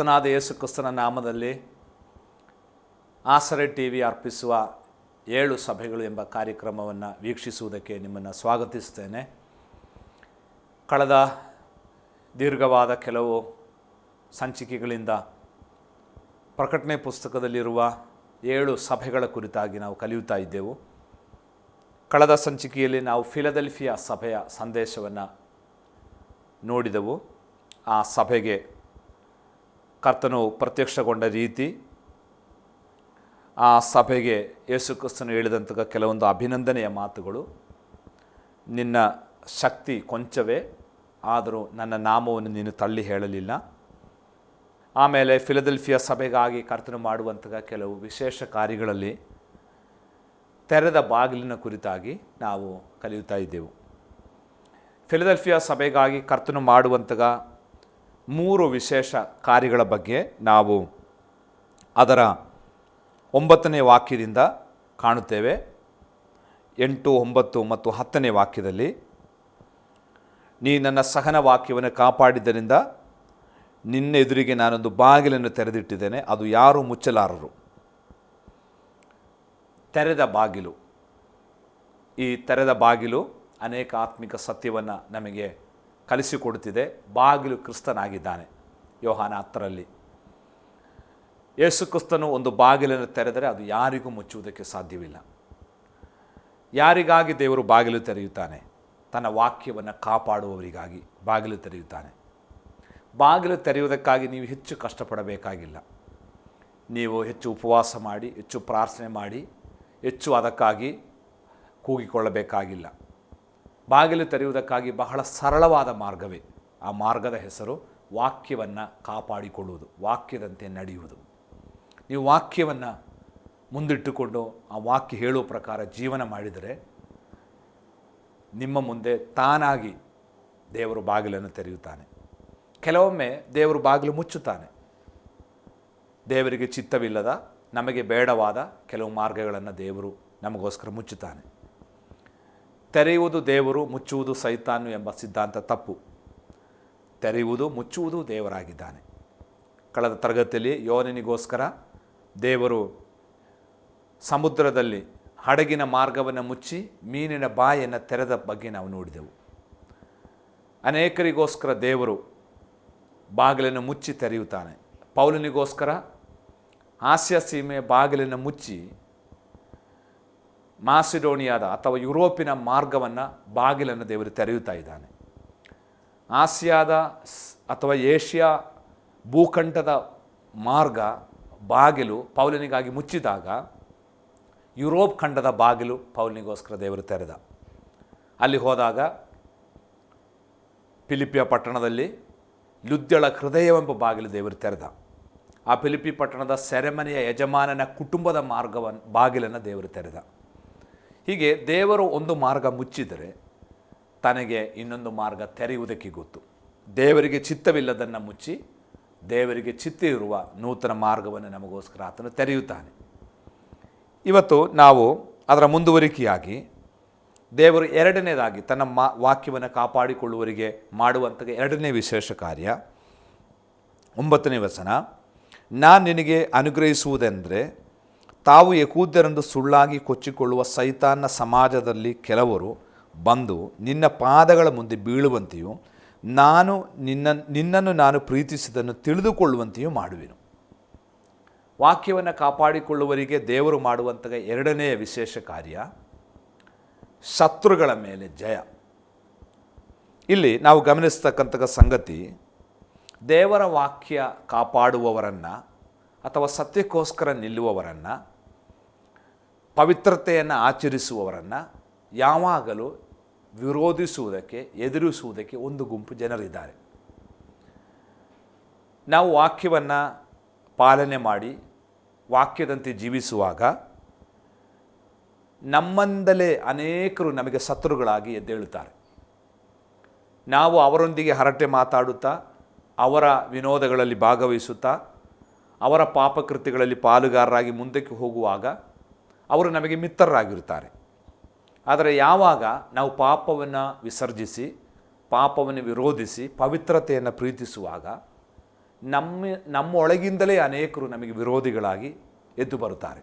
ಕರ್ತನಾದ ಯೇಸುಕ್ರಿಸ್ತನ ನಾಮದಲ್ಲಿ ಆಸರೆ ಟಿ ವಿ ಅರ್ಪಿಸುವ ಏಳು ಸಭೆಗಳು ಎಂಬ ಕಾರ್ಯಕ್ರಮವನ್ನು ವೀಕ್ಷಿಸುವುದಕ್ಕೆ ನಿಮ್ಮನ್ನು ಸ್ವಾಗತಿಸ್ತೇನೆ. ಕಳೆದ ದೀರ್ಘವಾದ ಕೆಲವು ಸಂಚಿಕೆಗಳಿಂದ ಪ್ರಕಟಣೆ ಪುಸ್ತಕದಲ್ಲಿರುವ ಏಳು ಸಭೆಗಳ ಕುರಿತಾಗಿ ನಾವು ಕಲಿಯುತ್ತಾ ಇದ್ದೆವು. ಕಳೆದ ಸಂಚಿಕೆಯಲ್ಲಿ ನಾವು ಫಿಲದೆಲ್ಫಿಯಾ ಸಭೆಯ ಸಂದೇಶವನ್ನು ನೋಡಿದೆವು. ಆ ಸಭೆಗೆ ಕರ್ತನು ಪ್ರತ್ಯಕ್ಷಗೊಂಡ ರೀತಿ ಆ ಸಭೆಗೆ ಯೇಸು ಕ್ರಿಸ್ತನು ಹೇಳಿದಂತಹ ಕೆಲವೊಂದು ಅಭಿನಂದನೆಯ ಮಾತುಗಳು. ನಿನ್ನ ಶಕ್ತಿ ಕೊಂಚವೇ, ಆದರೂ ನನ್ನ ನಾಮವನ್ನು ನೀನು ತಳ್ಳಿ ಹೇಳಲಿಲ್ಲ. ಆಮೇಲೆ ಫಿಲದೆಲ್ಫಿಯಾ ಸಭೆಗಾಗಿ ಕರ್ತನು ಮಾಡುವಂತಹ ಕೆಲವು ವಿಶೇಷ ಕಾರ್ಯಗಳಲ್ಲಿ ತೆರೆದ ಬಾಗಿಲಿನ ಕುರಿತಾಗಿ ನಾವು ಕಲಿಯುತ್ತಾ ಇದ್ದೆವು. ಫಿಲದೆಲ್ಫಿಯಾ ಸಭೆಗಾಗಿ ಕರ್ತನು ಮಾಡುವಂತಹ ಮೂರು ವಿಶೇಷ ಕಾರ್ಯಗಳ ಬಗ್ಗೆ ನಾವು ಅದರ ಒಂಬತ್ತನೇ ವಾಕ್ಯದಿಂದ ಕಾಣುತ್ತೇವೆ. ಎಂಟು, ಒಂಬತ್ತು ಮತ್ತು ಹತ್ತನೇ ವಾಕ್ಯದಲ್ಲಿ, ನೀ ನನ್ನ ಸಹನ ವಾಕ್ಯವನ್ನು ಕಾಪಾಡಿದ್ದರಿಂದ ನಿನ್ನ ಎದುರಿಗೆ ನಾನೊಂದು ಬಾಗಿಲನ್ನು ತೆರೆದಿಟ್ಟಿದ್ದೇನೆ, ಅದು ಯಾರೂ ಮುಚ್ಚಲಾರರು. ತೆರೆದ ಬಾಗಿಲು. ಈ ತೆರೆದ ಬಾಗಿಲು ಅನೇಕ ಆತ್ಮಿಕ ಸತ್ಯವನ್ನು ನಮಗೆ ಕಲಿಸಿಕೊಡುತ್ತಿದೆ, ಬಾಗಿಲು ಕ್ರಿಸ್ತನಾಗಿದ್ದಾನೆ. ಯೋಹಾನ ಹತ್ತರಲ್ಲಿ. ಯೇಸು ಕ್ರಿಸ್ತನು ಒಂದು ಬಾಗಿಲನ್ನು ತೆರೆದರೆ ಅದು ಯಾರಿಗೂ ಮುಚ್ಚುವುದಕ್ಕೆ ಸಾಧ್ಯವಿಲ್ಲ. ಯಾರಿಗಾಗಿ ದೇವರು ಬಾಗಿಲು ತೆರೆಯುತ್ತಾನೆ? ತನ್ನ ವಾಕ್ಯವನ್ನು ಕಾಪಾಡುವವರಿಗಾಗಿ ಬಾಗಿಲು ತೆರೆಯುತ್ತಾನೆ. ಬಾಗಿಲು ತೆರೆಯುವುದಕ್ಕಾಗಿ ನೀವು ಹೆಚ್ಚು ಕಷ್ಟಪಡಬೇಕಾಗಿಲ್ಲ. ನೀವು ಹೆಚ್ಚು ಉಪವಾಸ ಮಾಡಿ, ಹೆಚ್ಚು ಪ್ರಾರ್ಥನೆ ಮಾಡಿ, ಹೆಚ್ಚು ಅದಕ್ಕಾಗಿ ಕೂಗಿಕೊಳ್ಳಬೇಕಾಗಿಲ್ಲ. ಬಾಗಿಲು ತೆರೆಯುವುದಕ್ಕಾಗಿ ಬಹಳ ಸರಳವಾದ ಮಾರ್ಗವೇ. ಆ ಮಾರ್ಗದ ಹೆಸರು ವಾಕ್ಯವನ್ನು ಕಾಪಾಡಿಕೊಳ್ಳುವುದು, ವಾಕ್ಯದಂತೆ ನಡೆಯುವುದು. ನೀವು ವಾಕ್ಯವನ್ನು ಮುಂದಿಟ್ಟುಕೊಂಡು ಆ ವಾಕ್ಯ ಹೇಳುವ ಪ್ರಕಾರ ಜೀವನ ಮಾಡಿದರೆ ನಿಮ್ಮ ಮುಂದೆ ತಾನಾಗಿ ದೇವರು ಬಾಗಿಲನ್ನು ತೆರೆಯುತ್ತಾನೆ. ಕೆಲವೊಮ್ಮೆ ದೇವರು ಬಾಗಿಲು ಮುಚ್ಚುತ್ತಾನೆ. ದೇವರಿಗೆ ಚಿತ್ತವಿಲ್ಲದ, ನಮಗೆ ಬೇಡವಾದ ಕೆಲವು ಮಾರ್ಗಗಳನ್ನು ದೇವರು ನಮಗೋಸ್ಕರ ಮುಚ್ಚುತ್ತಾನೆ. ತೆರೆಯುವುದು ದೇವರು, ಮುಚ್ಚುವುದು ಸೈತಾನು ಎಂಬ ಸಿದ್ಧಾಂತ ತಪ್ಪು. ತೆರೆಯುವುದು, ಮುಚ್ಚುವುದು ದೇವರಾಗಿದ್ದಾನೆ. ಕಳೆದ ತರಗತಿಯಲ್ಲಿ ಯೋನನಿಗೋಸ್ಕರ ದೇವರು ಸಮುದ್ರದಲ್ಲಿ ಹಡಗಿನ ಮಾರ್ಗವನ್ನು ಮುಚ್ಚಿ ಮೀನಿನ ಬಾಯನ್ನು ತೆರೆದ ಬಗ್ಗೆ ನಾವು ನೋಡಿದೆವು. ಅನೇಕರಿಗೋಸ್ಕರ ದೇವರು ಬಾಗಿಲನ್ನು ಮುಚ್ಚಿ ತೆರೆಯುತ್ತಾನೆ. ಪೌಲನಿಗೋಸ್ಕರ ಹಾಸ್ಯ ಸೀಮೆ ಬಾಗಿಲನ್ನು ಮುಚ್ಚಿ ಮಾಸಿಡೋನಿಯಾದ ಅಥವಾ ಯುರೋಪಿನ ಮಾರ್ಗವನ್ನು ಬಾಗಿಲನ್ನು ದೇವರು ತೆರೆಯುತ್ತಾ ಇದ್ದಾನೆ. ಆಸಿಯಾದ ಅಥವಾ ಏಷ್ಯಾ ಭೂಖಂಡದ ಮಾರ್ಗ ಬಾಗಿಲು ಪೌಲನಿಗಾಗಿ ಮುಚ್ಚಿದಾಗ ಯುರೋಪ್ ಖಂಡದ ಬಾಗಿಲು ಪೌಲನಿಗೋಸ್ಕರ ದೇವರು ತೆರೆದ. ಅಲ್ಲಿ ಹೋದಾಗ ಫಿಲಿಪಿಯ ಪಟ್ಟಣದಲ್ಲಿ ಲುದ್ದಳ ಹೃದಯವೆಂಬ ಬಾಗಿಲು ದೇವರು ತೆರೆದ. ಆ ಫಿಲಿಪಿ ಪಟ್ಟಣದ ಸೆರೆಮನೆಯ ಯಜಮಾನನ ಕುಟುಂಬದ ಮಾರ್ಗವನ್ನು ಬಾಗಿಲನ್ನು ದೇವರು ತೆರೆದ. ಹೀಗೆ ದೇವರು ಒಂದು ಮಾರ್ಗ ಮುಚ್ಚಿದರೆ ತನಗೆ ಇನ್ನೊಂದು ಮಾರ್ಗ ತೆರೆಯುವುದಕ್ಕೆ ಗೊತ್ತು. ದೇವರಿಗೆ ಚಿತ್ತವಿಲ್ಲದನ್ನು ಮುಚ್ಚಿ ದೇವರಿಗೆ ಚಿತ್ತ ಇರುವ ನೂತನ ಮಾರ್ಗವನ್ನು ನಮಗೋಸ್ಕರ ಆತನು ತೆರೆಯುತ್ತಾನೆ. ಇವತ್ತು ನಾವು ಅದರ ಮುಂದುವರಿಕೆಯಾಗಿ ದೇವರು ಎರಡನೇದಾಗಿ ತನ್ನ ಮಾ ವಾಕ್ಯವನ್ನು ಕಾಪಾಡಿಕೊಳ್ಳುವರಿಗೆ ಮಾಡುವಂಥ ಎರಡನೇ ವಿಶೇಷ ಕಾರ್ಯ. ಒಂಬತ್ತನೇ ವಚನ, ನಾನು ನಿನಗೆ ಅನುಗ್ರಹಿಸುವುದೆಂದರೆ ತಾವು ಯಕೂದ್ಯರೆಂದು ಸುಳ್ಳಾಗಿ ಕೊಚ್ಚಿಕೊಳ್ಳುವ ಸೈತಾನ್ನ ಸಮಾಜದಲ್ಲಿ ಕೆಲವರು ಬಂದು ನಿನ್ನ ಪಾದಗಳ ಮುಂದೆ ಬೀಳುವಂತೆಯೂ ನಾನು ನಿನ್ನ, ನಿನ್ನನ್ನು ನಾನು ಪ್ರೀತಿಸಿದನ್ನು ತಿಳಿದುಕೊಳ್ಳುವಂತೆಯೂ ಮಾಡುವೆನು. ವಾಕ್ಯವನ್ನು ಕಾಪಾಡಿಕೊಳ್ಳುವರಿಗೆ ದೇವರು ಮಾಡುವಂತಹ ಎರಡನೆಯ ವಿಶೇಷ ಕಾರ್ಯ ಶತ್ರುಗಳ ಮೇಲೆ ಜಯ. ಇಲ್ಲಿ ನಾವು ಗಮನಿಸ್ತಕ್ಕಂಥ ಸಂಗತಿ, ದೇವರ ವಾಕ್ಯ ಕಾಪಾಡುವವರನ್ನು ಅಥವಾ ಸತ್ಯಕ್ಕೋಸ್ಕರ ನಿಲ್ಲುವವರನ್ನು ಪವಿತ್ರತೆಯನ್ನು ಆಚರಿಸುವವರನ್ನು ಯಾವಾಗಲೂ ವಿರೋಧಿಸುವುದಕ್ಕೆ, ಎದುರಿಸುವುದಕ್ಕೆ ಒಂದು ಗುಂಪು ಜನರಿದ್ದಾರೆ. ನಾವು ವಾಕ್ಯವನ್ನು ಪಾಲನೆ ಮಾಡಿ, ವಾಕ್ಯದಂತೆ ಜೀವಿಸುವಾಗ ನಮ್ಮಂದಲೇ ಅನೇಕರು ನಮಗೆ ಶತ್ರುಗಳಾಗಿ ಎದ್ದೇಳುತ್ತಾರೆ. ನಾವು ಅವರೊಂದಿಗೆ ಹರಟೆ ಮಾತಾಡುತ್ತಾ, ಅವರ ವಿನೋದಗಳಲ್ಲಿ ಭಾಗವಹಿಸುತ್ತಾ, ಅವರ ಪಾಪಕೃತಿಗಳಲ್ಲಿ ಪಾಲುಗಾರರಾಗಿ ಮುಂದಕ್ಕೆ ಹೋಗುವಾಗ ಅವರು ನಮಗೆ ಮಿತ್ರರಾಗಿರುತ್ತಾರೆ. ಆದರೆ ಯಾವಾಗ ನಾವು ಪಾಪವನ್ನು ವಿಸರ್ಜಿಸಿ, ಪಾಪವನ್ನು ವಿರೋಧಿಸಿ, ಪವಿತ್ರತೆಯನ್ನು ಪ್ರೀತಿಸುವಾಗ ನಮ್ಮ, ನಮ್ಮೊಳಗಿಂದಲೇ ಅನೇಕರು ನಮಗೆ ವಿರೋಧಿಗಳಾಗಿ ಎದ್ದು ಬರುತ್ತಾರೆ.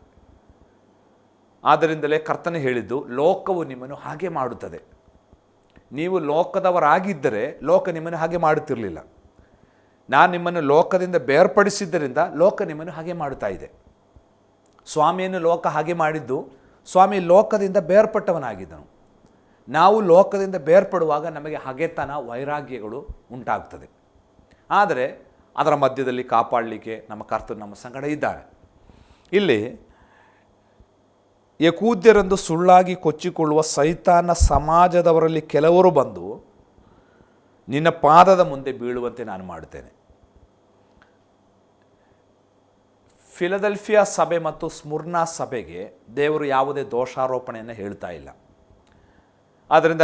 ಆದ್ದರಿಂದಲೇ ಕರ್ತನೆ ಹೇಳಿದ್ದು, ಲೋಕವು ನಿಮ್ಮನ್ನು ಹಾಗೆ ಮಾಡುತ್ತದೆ. ನೀವು ಲೋಕದವರಾಗಿದ್ದರೆ ಲೋಕ ನಿಮ್ಮನ್ನು ಹಾಗೆ ಮಾಡುತ್ತಿರಲಿಲ್ಲ. ನಾನು ನಿಮ್ಮನ್ನು ಲೋಕದಿಂದ ಬೇರ್ಪಡಿಸಿದ್ದರಿಂದ ಲೋಕ ನಿಮ್ಮನ್ನು ಹಾಗೆ ಮಾಡುತ್ತಾ ಇದೆ. ಸ್ವಾಮಿಯನ್ನು ಲೋಕ ಹಾಗೆ ಮಾಡಿದ್ದು, ಸ್ವಾಮಿ ಲೋಕದಿಂದ ಬೇರ್ಪಟ್ಟವನಾಗಿದ್ದನು. ನಾವು ಲೋಕದಿಂದ ಬೇರ್ಪಡುವಾಗ ನಮಗೆ ಹಗೆತನ, ವೈರಾಗ್ಯಗಳು ಉಂಟಾಗ್ತದೆ. ಆದರೆ ಅದರ ಮಧ್ಯದಲ್ಲಿ ಕಾಪಾಡಲಿಕ್ಕೆ ನಮ್ಮ ಕರ್ತರು ನಮ್ಮ ಸಂಗಡ ಇದ್ದಾರೆ ಇಲ್ಲಿ ಯಕೂದ್ಯರೆಂದು ಸುಳ್ಳಾಗಿ ಕೊಚ್ಚಿಕೊಳ್ಳುವ ಸೈತಾನ ಸಮಾಜದವರಲ್ಲಿ ಕೆಲವರು ಬಂದು ನಿನ್ನ ಪಾದದ ಮುಂದೆ ಬೀಳುವಂತೆ ನಾನು ಮಾಡುತ್ತೇನೆ. ಫಿಲದೆಲ್ಫಿಯಾ ಸಭೆ ಮತ್ತು ಸ್ಮುರ್ನಾ ಸಭೆಗೆ ದೇವರು ಯಾವುದೇ ದೋಷಾರೋಪಣೆಯನ್ನು ಹೇಳ್ತಾ ಇಲ್ಲ. ಆದ್ದರಿಂದ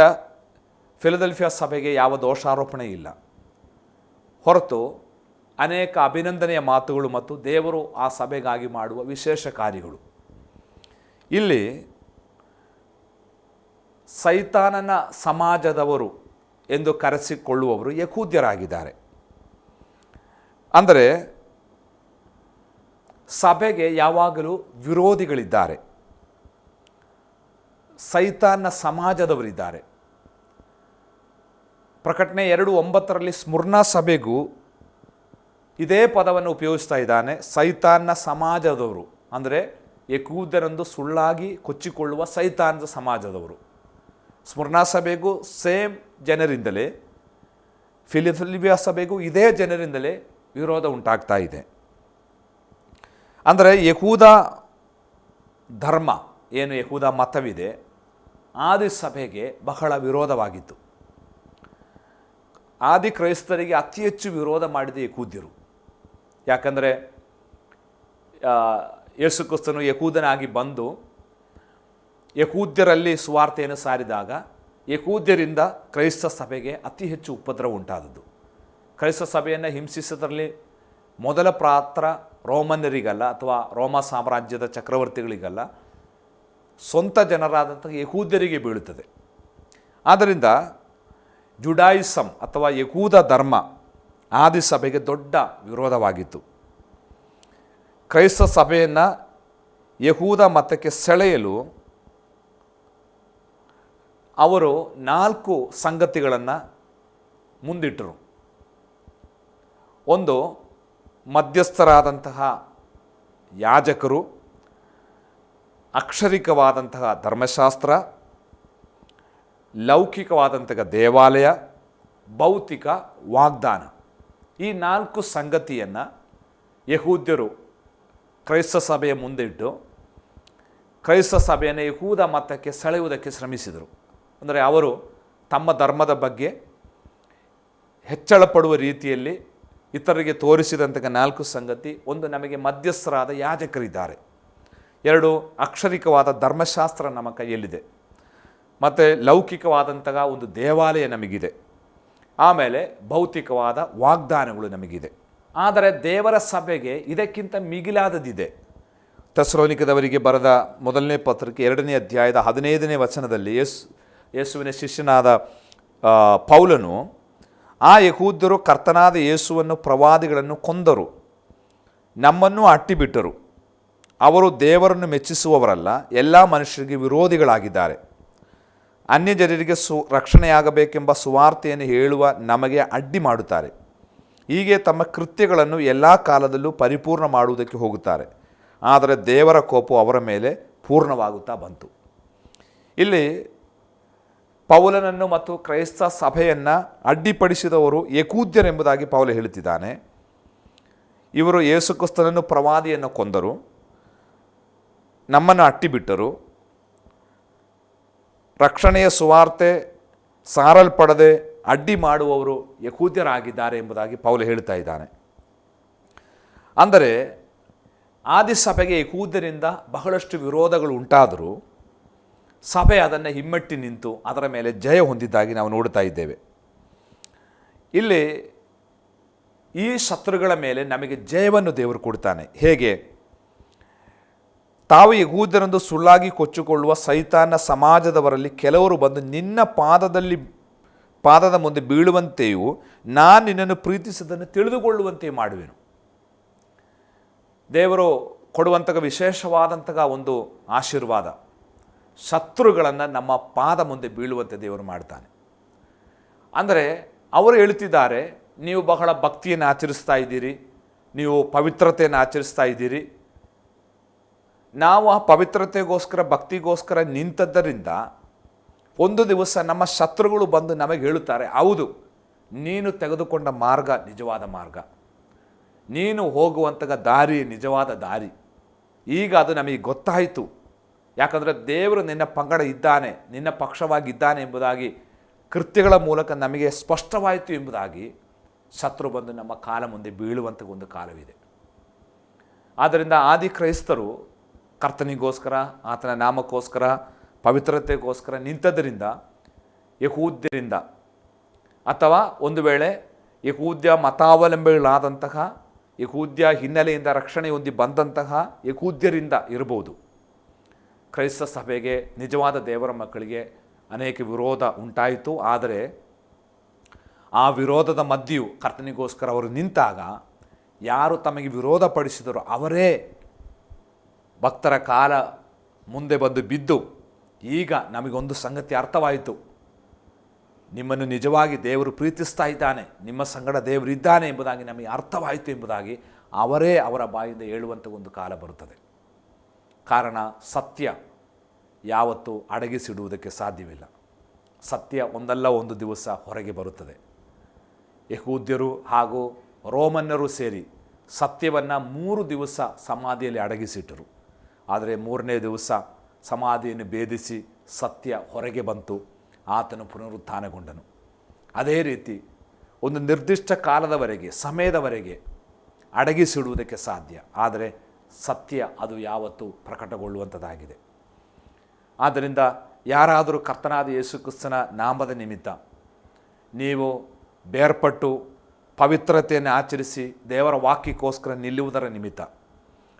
ಫಿಲದೆಲ್ಫಿಯಾ ಸಭೆಗೆ ಯಾವ ದೋಷಾರೋಪಣೆ ಇಲ್ಲ. ಹೊರತು ಅನೇಕ ಅಭಿನಂದನೆಯ ಮಾತುಗಳು ಮತ್ತು ದೇವರು ಆ ಸಭೆಗಾಗಿ ಮಾಡುವ ವಿಶೇಷ ಕಾರ್ಯಗಳು. ಇಲ್ಲಿ ಸೈತಾನನ ಸಮಾಜದವರು ಎಂದು ಕರೆಸಿಕೊಳ್ಳುವವರು ಯಕೂದ್ಯರಾಗಿದ್ದಾರೆ ಅಂದರೆ ಸಭೆಗೆ ಯಾವಾಗಲೂ ವಿರೋಧಿಗಳಿದ್ದಾರೆ. ಸೈತಾನ್ನ ಸಮಾಜದವರಿದ್ದಾರೆ. ಪ್ರಕಟಣೆ ಎರಡು ಒಂಬತ್ತರಲ್ಲಿ ಸ್ಮುರ್ನಾ ಸಭೆಗೂ ಇದೇ ಪದವನ್ನು ಉಪಯೋಗಿಸ್ತಾ ಇದ್ದಾನೆ. ಸೈತಾನ್ನ ಸಮಾಜದವರು, ಅಂದರೆ ಯಕೂದರಂದು ಸುಳ್ಳಾಗಿ ಕೊಚ್ಚಿಕೊಳ್ಳುವ ಸೈತಾನದ ಸಮಾಜದವರು. ಸ್ಮುರ್ನಾ ಸಭೆಗೂ ಸೇಮ್ ಜನರಿಂದಲೇ ಫಿಲಿಫಿಲಿಬಿಯಾ ಸಭೆಗೂ ಇದೇ ಜನರಿಂದಲೇ ವಿರೋಧ ಉಂಟಾಗ್ತಾ ಇದೆ. ಅಂದರೆ ಯಹೂದ ಧರ್ಮ, ಏನು ಯಹೂದ ಮತವಿದೆ ಆದಿ ಸಭೆಗೆ ಬಹಳ ವಿರೋಧವಾಗಿತ್ತು. ಆದಿ ಕ್ರೈಸ್ತರಿಗೆ ಅತಿ ಹೆಚ್ಚು ವಿರೋಧ ಮಾಡಿದ ಯಕೂದ್ಯರು ಯಾಕಂದರೆ ಯೇಸುಕ್ರಿಸ್ತನು ಯಕೂದನಾಗಿ ಬಂದು ಯಕೂದ್ಯರಲ್ಲಿ ಸುವಾರ್ತೆಯನ್ನು ಸಾರಿದಾಗ ಯಕೂದ್ಯರಿಂದ ಕ್ರೈಸ್ತ ಸಭೆಗೆ ಅತಿ ಹೆಚ್ಚು ಉಪದ್ರವ ಉಂಟಾದದ್ದು. ಕ್ರೈಸ್ತ ಸಭೆಯನ್ನು ಹಿಂಸಿಸೋದ್ರಲ್ಲಿ ಮೊದಲ ಪಾತ್ರ ರೋಮನ್ನರಿಗಲ್ಲ ಅಥವಾ ರೋಮ ಸಾಮ್ರಾಜ್ಯದ ಚಕ್ರವರ್ತಿಗಳಿಗಲ್ಲ, ಸ್ವಂತ ಜನರಾದಂಥ ಯಹೂದ್ಯರಿಗೆ ಬೀಳುತ್ತದೆ. ಆದ್ದರಿಂದ ಜುಡಾಯಿಸಮ್ ಅಥವಾ ಯಹೂದ ಧರ್ಮ ಆದಿ ಸಭೆಗೆ ದೊಡ್ಡ ವಿರೋಧವಾಗಿತ್ತು. ಕ್ರೈಸ್ತ ಸಭೆಯನ್ನು ಯಹೂದ ಮತಕ್ಕೆ ಸೆಳೆಯಲು ಅವರು ನಾಲ್ಕು ಸಂಗತಿಗಳನ್ನು ಮುಂದಿಟ್ಟರು. ಒಂದು ಮಧ್ಯಸ್ಥರಾದಂತಹ ಯಾಜಕರು, ಅಕ್ಷರಿಕವಾದಂತಹ ಧರ್ಮಶಾಸ್ತ್ರ, ಲೌಕಿಕವಾದಂತಹ ದೇವಾಲಯ, ಭೌತಿಕ ವಾಗ್ದಾನ. ಈ ನಾಲ್ಕು ಸಂಗತಿಯನ್ನು ಯಹೂದ್ಯರು ಕ್ರೈಸ್ತ ಸಭೆಯ ಮುಂದಿಟ್ಟು ಕ್ರೈಸ್ತ ಸಭೆಯನ್ನು ಯಹೂದ ಮತಕ್ಕೆ ಸೆಳೆಯುವುದಕ್ಕೆ ಶ್ರಮಿಸಿದರು. ಅಂದರೆ ಅವರು ತಮ್ಮ ಧರ್ಮದ ಬಗ್ಗೆ ಹೆಚ್ಚಳ ಪಡುವ ರೀತಿಯಲ್ಲಿ ಇತರರಿಗೆ ತೋರಿಸಿದಂತಹ ನಾಲ್ಕು ಸಂಗತಿ, ಒಂದು ನಮಗೆ ಮಧ್ಯಸ್ಥರಾದ ಯಾಜಕರಿದ್ದಾರೆ. ಎರಡು, ಅಕ್ಷರಿಕವಾದ ಧರ್ಮಶಾಸ್ತ್ರ ನಮ್ಮ ಕೈಯಲ್ಲಿದೆ. ಮತ್ತು ಲೌಕಿಕವಾದಂತಹ ಒಂದು ದೇವಾಲಯ ನಮಗಿದೆ. ಆಮೇಲೆ ಭೌತಿಕವಾದ ವಾಗ್ದಾನಗಳು ನಮಗಿದೆ. ಆದರೆ ದೇವರ ಸಭೆಗೆ ಇದಕ್ಕಿಂತ ಮಿಗಿಲಾದದಿದೆ ತಸ್ರೋನಿಕದವರಿಗೆ ಬರೆದ ಮೊದಲನೇ ಪತ್ರಕ್ಕೆ ಎರಡನೇ ಅಧ್ಯಾಯದ ಹದಿನೈದನೇ ವಚನದಲ್ಲಿ ಯೇಸು, ಯೇಸುವಿನ ಶಿಷ್ಯನಾದ ಪೌಲನು ಆ ಯಹೂದ್ಯರು ಕರ್ತನಾದ ಯೇಸುವನ್ನು ಪ್ರವಾದಿಗಳನ್ನು ಕೊಂದರು. ನಮ್ಮನ್ನು ಅಟ್ಟಿಬಿಟ್ಟರು. ಅವರು ದೇವರನ್ನು ಮೆಚ್ಚಿಸುವವರಲ್ಲ, ಎಲ್ಲ ಮನುಷ್ಯರಿಗೆ ವಿರೋಧಿಗಳಾಗಿದ್ದಾರೆ. ಅನ್ಯ ಜನರಿಗೆ ಸು, ರಕ್ಷಣೆಯಾಗಬೇಕೆಂಬ ಸುವಾರ್ತೆಯನ್ನು ಹೇಳುವ ನಮಗೆ ಅಡ್ಡಿ ಮಾಡುತ್ತಾರೆ. ಹೀಗೆ ತಮ್ಮ ಕೃತ್ಯಗಳನ್ನು ಎಲ್ಲ ಕಾಲದಲ್ಲೂ ಪರಿಪೂರ್ಣ ಮಾಡುವುದಕ್ಕೆ ಹೋಗುತ್ತಾರೆ. ಆದರೆ ದೇವರ ಕೋಪ ಅವರ ಮೇಲೆ ಪೂರ್ಣವಾಗುತ್ತಾ ಬಂತು. ಇಲ್ಲಿ ಪೌಲನನ್ನು ಮತ್ತು ಕ್ರೈಸ್ತ ಸಭೆಯನ್ನು ಅಡ್ಡಿಪಡಿಸಿದವರು ಯಕೂದ್ಯರೆಂಬುದಾಗಿ ಪೌಲ ಹೇಳುತ್ತಿದ್ದಾನೆ ಇವರು ಯೇಸುಕ್ರಿಸ್ತನನ್ನು ಪ್ರವಾದಿಯನ್ನು ಕೊಂದರು. ನಮ್ಮನ್ನು ಅಟ್ಟಿಬಿಟ್ಟರು ರಕ್ಷಣೆಯ ಸುವಾರ್ತೆ ಸಾರಲ್ಪಡದೆ ಅಡ್ಡಿ ಮಾಡುವವರು ಯಕೂದ್ಯರಾಗಿದ್ದಾರೆ ಎಂಬುದಾಗಿ ಪೌಲ ಹೇಳ್ತಾ ಇದ್ದಾನೆ. ಅಂದರೆ ಆದಿ ಸಭೆಗೆ ಯಕೂದ್ಯರಿಂದ ಬಹಳಷ್ಟು ವಿರೋಧಗಳು ಉಂಟಾದರೂ ಸಭೆ ಅದನ್ನು ಹಿಮ್ಮೆಟ್ಟಿ ನಿಂತು ಅದರ ಮೇಲೆ ಜಯ ಹೊಂದಿದ್ದಾಗಿ ನಾವು ನೋಡ್ತಾ ಇದ್ದೇವೆ. ಇಲ್ಲಿ ಈ ಶತ್ರುಗಳ ಮೇಲೆ ನಮಗೆ ಜಯವನ್ನು ದೇವರು ಕೊಡ್ತಾನೆ. ಹೇಗೆ? ತಾವು ಯಗೂದರಂದು ಸುಳ್ಳಾಗಿ ಕೊಚ್ಚಿಕೊಳ್ಳುವ ಸೈತಾನ ಸಮಾಜದವರಲ್ಲಿ ಕೆಲವರು ಬಂದು ನಿನ್ನ ಪಾದದಲ್ಲಿ, ಪಾದದ ಮುಂದೆ ಬೀಳುವಂತೆಯೂ ನಾನು ನಿನ್ನನ್ನು ಪ್ರೀತಿಸಿದ್ದನ್ನು ತಿಳಿದುಕೊಳ್ಳುವಂತೆಯೂ ಮಾಡುವೆನು. ದೇವರು ಕೊಡುವಂತಹ ವಿಶೇಷವಾದಂತಹ ಒಂದು ಆಶೀರ್ವಾದ. ಶತ್ರುಗಳನ್ನು ನಮ್ಮ ಪಾದ ಮುಂದೆ ಬೀಳುವಂತೆ ದೇವರು ಮಾಡ್ತಾನೆ. ಅಂದರೆ ಅವರು ಹೇಳ್ತಿದ್ದಾರೆ, ನೀವು ಬಹಳ ಭಕ್ತಿಯನ್ನು ಆಚರಿಸ್ತಾ ಇದ್ದೀರಿ, ನೀವು ಪವಿತ್ರತೆಯನ್ನು ಆಚರಿಸ್ತಾ ಇದ್ದೀರಿ. ನಾವು ಆ ಪವಿತ್ರತೆಗೋಸ್ಕರ, ಭಕ್ತಿಗೋಸ್ಕರ ನಿಂತದ್ದರಿಂದ ಒಂದು ದಿವಸ ನಮ್ಮ ಶತ್ರುಗಳು ಬಂದು ನಮಗೆ ಹೇಳುತ್ತಾರೆ, ಹೌದು, ನೀನು ತೆಗೆದುಕೊಂಡ ಮಾರ್ಗ ನಿಜವಾದ ಮಾರ್ಗ. ನೀನು ಹೋಗುವಂತಹ ದಾರಿ ನಿಜವಾದ ದಾರಿ. ಈಗ ಅದು ನಮಗೆ ಗೊತ್ತಾಯಿತು. ಯಾಕಂದರೆ ದೇವರು ನಿನ್ನ ಪಂಗಡ ಇದ್ದಾನೆ, ನಿನ್ನ ಪಕ್ಷವಾಗಿದ್ದಾನೆ ಎಂಬುದಾಗಿ ಕೃತ್ಯಗಳ ಮೂಲಕ ನಮಗೆ ಸ್ಪಷ್ಟವಾಯಿತು ಎಂಬುದಾಗಿ ಶತ್ರು ಬಂದು ನಮ್ಮ ಕಾಲ ಮುಂದೆ ಬೀಳುವಂಥ ಒಂದು ಕಾಲವಿದೆ. ಆದ್ದರಿಂದ ಆದಿ ಕ್ರೈಸ್ತರು ಕರ್ತನಿಗೋಸ್ಕರ, ಆತನ ನಾಮಕ್ಕೋಸ್ಕರ, ಪವಿತ್ರತೆಗೋಸ್ಕರ ನಿಂತದರಿಂದ, ಯಹೂದ್ಯರಿಂದ ಅಥವಾ ಒಂದು ವೇಳೆ ಯಹೂದ್ಯ ಮತಾವಲಂಬಿಗಳಾದಂತಹ, ಯಹೂದ್ಯ ಹಿನ್ನೆಲೆಯಿಂದ ರಕ್ಷಣೆ ಹೊಂದಿ ಬಂದಂತಹ ಯಹೂದ್ಯರಿಂದ ಇರಬಹುದು. ಕ್ರೈಸ್ತ ಸಭೆಗೆ ನಿಜವಾದ ದೇವರ ಮಕ್ಕಳಿಗೆ ಅನೇಕ ವಿರೋಧ ಉಂಟಾಯಿತು. ಆದರೆ ಆ ವಿರೋಧದ ಮಧ್ಯೆಯೂ ಕರ್ತನಿಗೋಸ್ಕರ ಅವರು ನಿಂತಾಗ ಯಾರು ತಮಗೆ ವಿರೋಧ ಪಡಿಸಿದರೋ ಅವರೇ ಭಕ್ತರ ಕಾಲ ಮುಂದೆ ಬಂದು ಬಿದ್ದು ಈಗ ನಮಗೊಂದು ಸಂಗತಿ ಅರ್ಥವಾಯಿತು. ನಿಮ್ಮನ್ನು ನಿಜವಾಗಿ ದೇವರು ಪ್ರೀತಿಸ್ತಾ ಇದ್ದಾನೆ, ನಿಮ್ಮ ಸಂಗಡ ದೇವರಿದ್ದಾನೆ ಎಂಬುದಾಗಿ ನಮಗೆ ಅರ್ಥವಾಯಿತು ಎಂಬುದಾಗಿ ಅವರೇ ಅವರ ಬಾಯಿಂದ ಹೇಳುವಂಥ ಒಂದು ಕಾಲ ಬರುತ್ತದೆ. ಕಾರಣ ಸತ್ಯ ಯಾವತ್ತೂ ಅಡಗಿಸಿಡುವುದಕ್ಕೆ ಸಾಧ್ಯವಿಲ್ಲ. ಸತ್ಯ ಒಂದಲ್ಲ ಒಂದು ದಿವಸ ಹೊರಗೆ ಬರುತ್ತದೆ. ಯಹೂದ್ಯರು ಹಾಗೂ ರೋಮನ್ನರು ಸೇರಿ ಸತ್ಯವನ್ನು ಮೂರು ದಿವಸ ಸಮಾಧಿಯಲ್ಲಿ ಅಡಗಿಸಿಟ್ಟರು. ಆದರೆ ಮೂರನೇ ದಿವಸ ಸಮಾಧಿಯನ್ನು ಭೇದಿಸಿ ಸತ್ಯ ಹೊರಗೆ ಬಂತು, ಆತನು ಪುನರುತ್ಥಾನಗೊಂಡನು. ಅದೇ ರೀತಿ ಒಂದು ನಿರ್ದಿಷ್ಟ ಕಾಲದವರೆಗೆ ಸಮಯದವರೆಗೆ ಅಡಗಿಸಿಡುವುದಕ್ಕೆ ಸಾಧ್ಯ. ಆದರೆ ಸತ್ಯ ಅದು ಯಾವತ್ತೂ ಪ್ರಕಟಗೊಳ್ಳುವಂಥದ್ದಾಗಿದೆ. ಆದ್ದರಿಂದ ಯಾರಾದರೂ ಕರ್ತನಾದ ಯೇಸು ಕ್ರಿಸ್ತನ ನಾಮದ ನಿಮಿತ್ತ ನೀವು ಬೇರ್ಪಟ್ಟು ಪವಿತ್ರತೆಯನ್ನು ಆಚರಿಸಿ ದೇವರ ವಾಕ್ಯಕ್ಕೋಸ್ಕರ ನಿಲ್ಲುವುದರ ನಿಮಿತ್ತ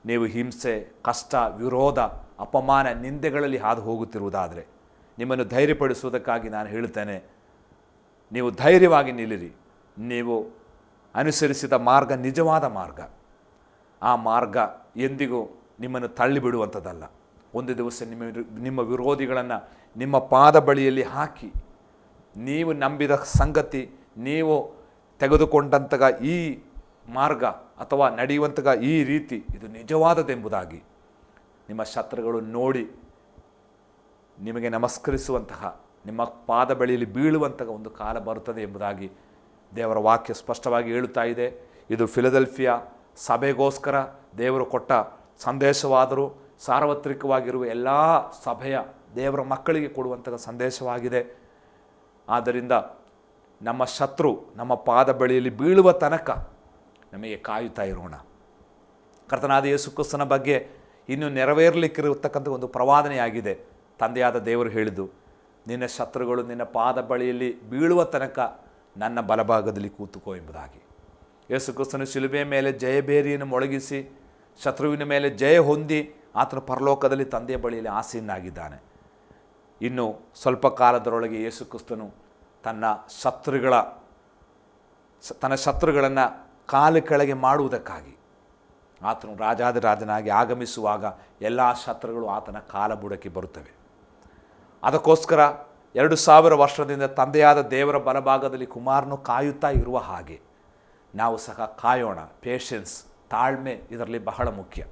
ನೀವು ಹಿಂಸೆ, ಕಷ್ಟ, ವಿರೋಧ, ಅಪಮಾನ, ನಿಂದೆಗಳಲ್ಲಿ ಹಾದು ಹೋಗುತ್ತಿರುವುದಾದರೆ ನಿಮ್ಮನ್ನು ಧೈರ್ಯಪಡಿಸುವುದಕ್ಕಾಗಿ ನಾನು ಹೇಳುತ್ತೇನೆ, ನೀವು ಧೈರ್ಯವಾಗಿ ನಿಲ್ಲಿರಿ. ನೀವು ಅನುಸರಿಸಿದ ಮಾರ್ಗ ನಿಜವಾದ ಮಾರ್ಗ. ಆ ಮಾರ್ಗ ಎಂದಿಗೂ ನಿಮ್ಮನ್ನು ತಳ್ಳಿಬಿಡುವಂಥದ್ದಲ್ಲ. ಒಂದು ದಿವಸ ನಿಮ್ಮ ನಿಮ್ಮ ವಿರೋಧಿಗಳನ್ನು ನಿಮ್ಮ ಪಾದ ಬಳಿಯಲ್ಲಿ ಹಾಕಿ, ನೀವು ನಂಬಿದ ಸಂಗತಿ, ನೀವು ತೆಗೆದುಕೊಂಡಂತಹ ಈ ಮಾರ್ಗ ಅಥವಾ ನಡೆಯುವಂತಹ ಈ ರೀತಿ ಇದು ನಿಜವಾದದೆಂಬುದಾಗಿ ನಿಮ್ಮ ಶತ್ರುಗಳು ನೋಡಿ ನಿಮಗೆ ನಮಸ್ಕರಿಸುವಂತಹ, ನಿಮ್ಮ ಪಾದ ಬಳಿಯಲ್ಲಿ ಬೀಳುವಂತಹ ಒಂದು ಕಾಲ ಬರುತ್ತದೆ ಎಂಬುದಾಗಿ ದೇವರ ವಾಕ್ಯ ಸ್ಪಷ್ಟವಾಗಿ ಹೇಳುತ್ತಾ ಇದೆ. ಇದು ಫಿಲದೆಲ್ಫಿಯಾ ಸಭೆಗೋಸ್ಕರ ದೇವರು ಕೊಟ್ಟ ಸಂದೇಶವಾದರೂ ಸಾರ್ವತ್ರಿಕವಾಗಿರುವ ಎಲ್ಲ ಸಭೆಯ ದೇವರ ಮಕ್ಕಳಿಗೆ ಕೊಡುವಂತಹ ಸಂದೇಶವಾಗಿದೆ. ಆದ್ದರಿಂದ ನಮ್ಮ ಶತ್ರು ನಮ್ಮ ಪಾದ ಬಳಿಯಲ್ಲಿ ಬೀಳುವ ತನಕ ನಮಗೆ ಕಾಯುತ್ತಾ ಇರೋಣ. ಕರ್ತನಾದ ಯೇಸು ಕ್ರಿಸ್ತನ ಬಗ್ಗೆ ಇನ್ನೂ ನೆರವೇರಲಿಕ್ಕಿರತಕ್ಕಂಥ ಒಂದು ಪ್ರವಾದನೆಯಾಗಿದೆ. ತಂದೆಯಾದ ದೇವರು ಹೇಳಿದ್ದು, ನಿನ್ನ ಶತ್ರುಗಳು ನಿನ್ನ ಪಾದ ಬಳಿಯಲ್ಲಿ ಬೀಳುವ ತನಕ ನನ್ನ ಬಲಭಾಗದಲ್ಲಿ ಕೂತುಕೋ ಎಂಬುದಾಗಿ. ಯೇಸು ಕ್ರಿಸ್ತನು ಶಿಲುಬೆಯ ಮೇಲೆ ಜಯಭೇರಿಯನ್ನು ಮೊಳಗಿಸಿ, ಶತ್ರುವಿನ ಮೇಲೆ ಜಯ ಹೊಂದಿ ಆತನ ಪರಲೋಕದಲ್ಲಿ ತಂದೆಯ ಬಳಿಯಲ್ಲಿ ಆಸೀನಾಗಿದ್ದಾನೆ ಇನ್ನು ಸ್ವಲ್ಪ ಕಾಲದರೊಳಗೆ ಯೇಸು ಕ್ರಿಸ್ತನು ತನ್ನ ಶತ್ರುಗಳ, ತನ್ನ ಶತ್ರುಗಳನ್ನು ಕಾಲು ಕೆಳಗೆ ಮಾಡುವುದಕ್ಕಾಗಿ, ಆತನು ರಾಜಾದ ರಾಜನಾಗಿ ಆಗಮಿಸುವಾಗ ಎಲ್ಲ ಶತ್ರುಗಳು ಆತನ ಕಾಲ ಬುಡಕ್ಕೆ ಬರುತ್ತವೆ. ಅದಕ್ಕೋಸ್ಕರ ಎರಡು ಸಾವಿರ ವರ್ಷದಿಂದ ತಂದೆಯಾದ ದೇವರ ಬಲಭಾಗದಲ್ಲಿ ಕುಮಾರನು ಕಾಯುತ್ತಾ ಇರುವ ಹಾಗೆ ನಾವು ಸಹ ಕಾಯೋಣ. ಪೇಷನ್ಸ್ ತಾಳ್ಮೆ ಇದರಲ್ಲಿ ಬಹಳ ಮುಖ್ಯ.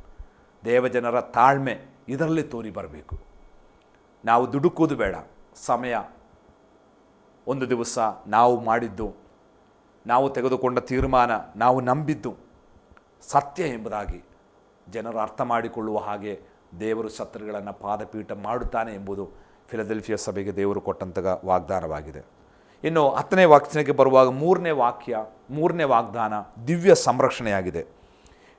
ದೇವಜನರ ತಾಳ್ಮೆ ಇದರಲ್ಲಿ ತೋರಿ ಬರಬೇಕು. ನಾವು ದುಡುಕೋದು ಬೇಡ. ಸಮಯ, ಒಂದು ದಿವಸ ನಾವು ಮಾಡಿದ್ದು, ನಾವು ತೆಗೆದುಕೊಂಡ ತೀರ್ಮಾನ, ನಾವು ನಂಬಿದ್ದು ಸತ್ಯ ಎಂಬುದಾಗಿ ಜನರು ಅರ್ಥ ಮಾಡಿಕೊಳ್ಳುವ ಹಾಗೆ ದೇವರು ಶತ್ರುಗಳನ್ನು ಪಾದಪೀಠ ಮಾಡುತ್ತಾನೆ ಎಂಬುದು ಫಿಲದೆಲ್ಫಿಯಾ ಸಭೆಗೆ ದೇವರು ಕೊಟ್ಟಂತಹ ವಾಗ್ದಾನವಾಗಿದೆ. ಇನ್ನು ಹತ್ತನೇ ವಾಕ್ಯಕ್ಕೆ ಬರುವಾಗ ಮೂರನೇ ವಾಕ್ಯ, ಮೂರನೇ ವಾಗ್ದಾನ ದಿವ್ಯ ಸಂರಕ್ಷಣೆಯಾಗಿದೆ.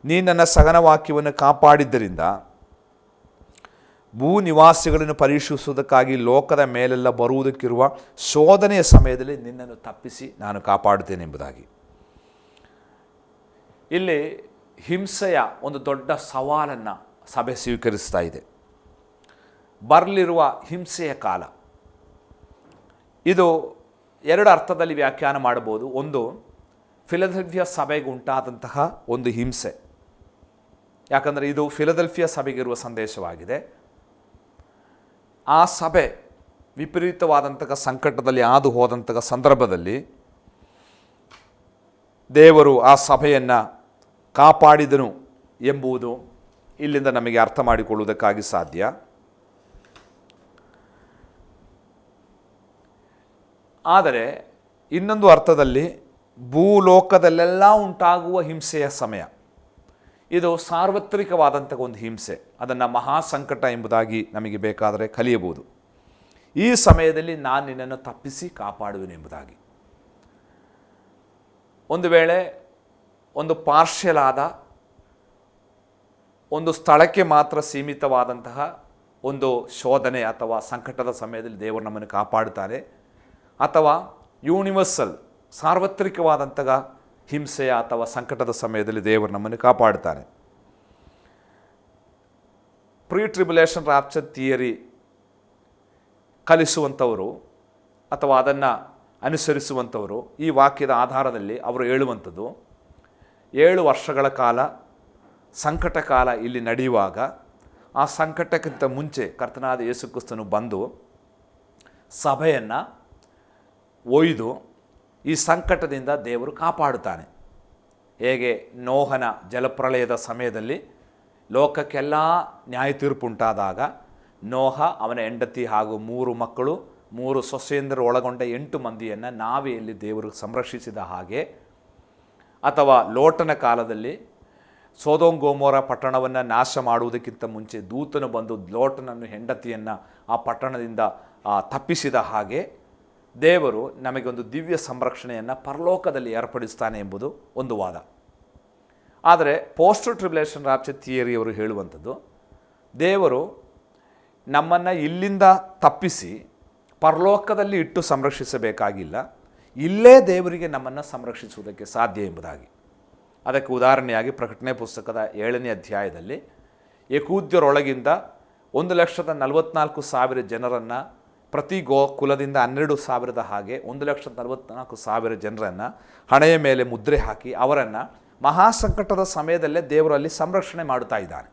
ನೀ ನನ್ನ ಸಹನ ವಾಕ್ಯವನ್ನು ಕಾಪಾಡಿದ್ದರಿಂದ ಭೂ ನಿವಾಸಿಗಳನ್ನು ಪರೀಕ್ಷಿಸುವುದಕ್ಕಾಗಿ ಲೋಕದ ಮೇಲೆಲ್ಲ ಬರುವುದಕ್ಕಿರುವ ಶೋಧನೆಯ ಸಮಯದಲ್ಲಿ ನಿನ್ನನ್ನು ತಪ್ಪಿಸಿ ನಾನು ಕಾಪಾಡುತ್ತೇನೆ ಎಂಬುದಾಗಿ. ಇಲ್ಲಿ ಹಿಂಸೆಯ ಒಂದು ದೊಡ್ಡ ಸವಾಲನ್ನು ಸಭೆ ಸ್ವೀಕರಿಸ್ತಾ ಇದೆ. ಬರಲಿರುವ ಹಿಂಸೆಯ ಕಾಲ. ಇದು ಎರಡು ಅರ್ಥದಲ್ಲಿ ವ್ಯಾಖ್ಯಾನ ಮಾಡಬಹುದು. ಒಂದು, ಫಿಲದೆಲ್ಫಿಯಾ ಸಭೆಗೆ ಉಂಟಾದಂತಹ ಒಂದು ಹಿಂಸೆ. ಯಾಕಂದರೆ ಇದು ಫಿಲದೆಲ್ಫಿಯಾ ಸಭೆಗಿರುವ ಸಂದೇಶವಾಗಿದೆ. ಆ ಸಭೆ ವಿಪರೀತವಾದಂತಹ ಸಂಕಟದಲ್ಲಿ ಹಾದು ಹೋದಂತಹ ಸಂದರ್ಭದಲ್ಲಿ ದೇವರು ಆ ಸಭೆಯನ್ನು ಕಾಪಾಡಿದನು ಎಂಬುದು ಇಲ್ಲಿಂದ ನಮಗೆ ಅರ್ಥ ಮಾಡಿಕೊಳ್ಳುವುದಕ್ಕಾಗಿ ಸಾಧ್ಯ. ಆದರೆ ಇನ್ನೊಂದು ಅರ್ಥದಲ್ಲಿ ಭೂಲೋಕದಲ್ಲೆಲ್ಲ ಉಂಟಾಗುವ ಹಿಂಸೆಯ ಸಮಯ. ಇದು ಸಾರ್ವತ್ರಿಕವಾದಂಥ ಒಂದು ಹಿಂಸೆ. ಅದನ್ನು ಮಹಾ ಸಂಕಟ ಎಂಬುದಾಗಿ ನಮಗೆ ಬೇಕಾದರೆ ಕಲಿಯಬಹುದು. ಈ ಸಮಯದಲ್ಲಿ ನಾನು ನಿನ್ನನ್ನು ತಪ್ಪಿಸಿ ಕಾಪಾಡುವೆನು ಎಂಬುದಾಗಿ. ಒಂದು ವೇಳೆ ಒಂದು ಪಾರ್ಶ್ಯಲ್ ಆದ ಒಂದು ಸ್ಥಳಕ್ಕೆ ಮಾತ್ರ ಸೀಮಿತವಾದಂತಹ ಒಂದು ಶೋಧನೆ ಅಥವಾ ಸಂಕಟದ ಸಮಯದಲ್ಲಿ ದೇವರು ನಮ್ಮನ್ನು ಕಾಪಾಡುತ್ತಾರೆ. ಅಥವಾ ಯೂನಿವರ್ಸಲ್ ಸಾರ್ವತ್ರಿಕವಾದಂತಹ ಹಿಂಸೆಯ ಅಥವಾ ಸಂಕಟದ ಸಮಯದಲ್ಲಿ ದೇವರು ನಮ್ಮನ್ನು ಕಾಪಾಡುತ್ತಾನೆ ಪ್ರೀ ಟ್ರಿಬ್ಯುಲೇಷನ್ ರಾಪ್ಚರ್ ಥಿಯರಿ ಕಲಿಸುವಂಥವರು ಅಥವಾ ಅದನ್ನು ಅನುಸರಿಸುವಂಥವರು ಈ ವಾಕ್ಯದ ಆಧಾರದಲ್ಲಿ ಅವರು ಹೇಳುವಂಥದ್ದು, ಏಳು ವರ್ಷಗಳ ಕಾಲ, ಸಂಕಟ ಕಾಲ ಇಲ್ಲಿ ನಡೆಯುವಾಗ ಆ ಸಂಕಟಕ್ಕಿಂತ ಮುಂಚೆ ಕರ್ತನಾದ ಯೇಸುಕ್ರಿಸ್ತನು ಬಂದು ಸಭೆಯನ್ನು ಒಯ್ದು ಈ ಸಂಕಟದಿಂದ ದೇವರು ಕಾಪಾಡುತ್ತಾನೆ. ಹೇಗೆ? ನೋಹನ ಜಲಪ್ರಳಯದ ಸಮಯದಲ್ಲಿ ಲೋಕಕ್ಕೆಲ್ಲ ನ್ಯಾಯ ತೀರ್ಪುಂಟಾದಾಗ ನೋಹ ಅವನ ಹೆಂಡತಿ ಹಾಗೂ ಮೂರು ಮಕ್ಕಳು, ಮೂರು ಸೊಸೆಯಂದರು ಒಳಗೊಂಡ ಎಂಟು ಮಂದಿಯನ್ನು ನಾವೆಯಲ್ಲಿ ದೇವರು ಸಂರಕ್ಷಿಸಿದ ಹಾಗೆ ಅಥವಾ ಲೋಟನ ಕಾಲದಲ್ಲಿ ಸೋದೋಂಗೋಮೋರ ಪಟ್ಟಣವನ್ನು ನಾಶ ಮಾಡುವುದಕ್ಕಿಂತ ಮುಂಚೆ ದೂತನು ಬಂದು ಲೋಟನನ್ನು ಹೆಂಡತಿಯನ್ನು ಆ ಪಟ್ಟಣದಿಂದ ತಪ್ಪಿಸಿದ ಹಾಗೆ ದೇವರು ನಮಗೊಂದು ದಿವ್ಯ ಸಂರಕ್ಷಣೆಯನ್ನು ಪರಲೋಕದಲ್ಲಿ ಏರ್ಪಡಿಸ್ತಾನೆ ಎಂಬುದು ಒಂದು ವಾದ. ಆದರೆ ಪೋಸ್ಟ್ ಟ್ರಿಬ್ಯುಲೇಷನ್ ರಾಪ್ಚರ್ ಥಿಯರಿಯವರು ಹೇಳುವಂಥದ್ದು, ದೇವರು ನಮ್ಮನ್ನು ಇಲ್ಲಿಂದ ತಪ್ಪಿಸಿ ಪರಲೋಕದಲ್ಲಿ ಇಟ್ಟು ಸಂರಕ್ಷಿಸಬೇಕಾಗಿಲ್ಲ, ಇಲ್ಲೇ ದೇವರಿಗೆ ನಮ್ಮನ್ನು ಸಂರಕ್ಷಿಸುವುದಕ್ಕೆ ಸಾಧ್ಯ ಎಂಬುದಾಗಿ. ಅದಕ್ಕೆ ಉದಾಹರಣೆಯಾಗಿ ಪ್ರಕಟಣೆ ಪುಸ್ತಕದ ಏಳನೇ ಅಧ್ಯಾಯದಲ್ಲಿ ಯಕೂದ್ಯರೊಳಗಿಂದ ಒಂದು ಲಕ್ಷದ ನಲವತ್ನಾಲ್ಕು ಸಾವಿರ ಜನರನ್ನು ಪ್ರತಿ ಗೋ ಕುಲದಿಂದ ಹನ್ನೆರಡು ಸಾವಿರದ ಹಾಗೆ ಒಂದು ಲಕ್ಷದ ನಲವತ್ನಾಲ್ಕು ಸಾವಿರ ಜನರನ್ನು ಹಣೆಯ ಮೇಲೆ ಮುದ್ರೆ ಹಾಕಿ ಅವರನ್ನು ಮಹಾ ಸಂಕಟದ ಸಮಯದಲ್ಲೇ ದೇವರಲ್ಲಿ ಸಂರಕ್ಷಣೆ ಮಾಡುತ್ತಾ ಇದ್ದಾನೆ.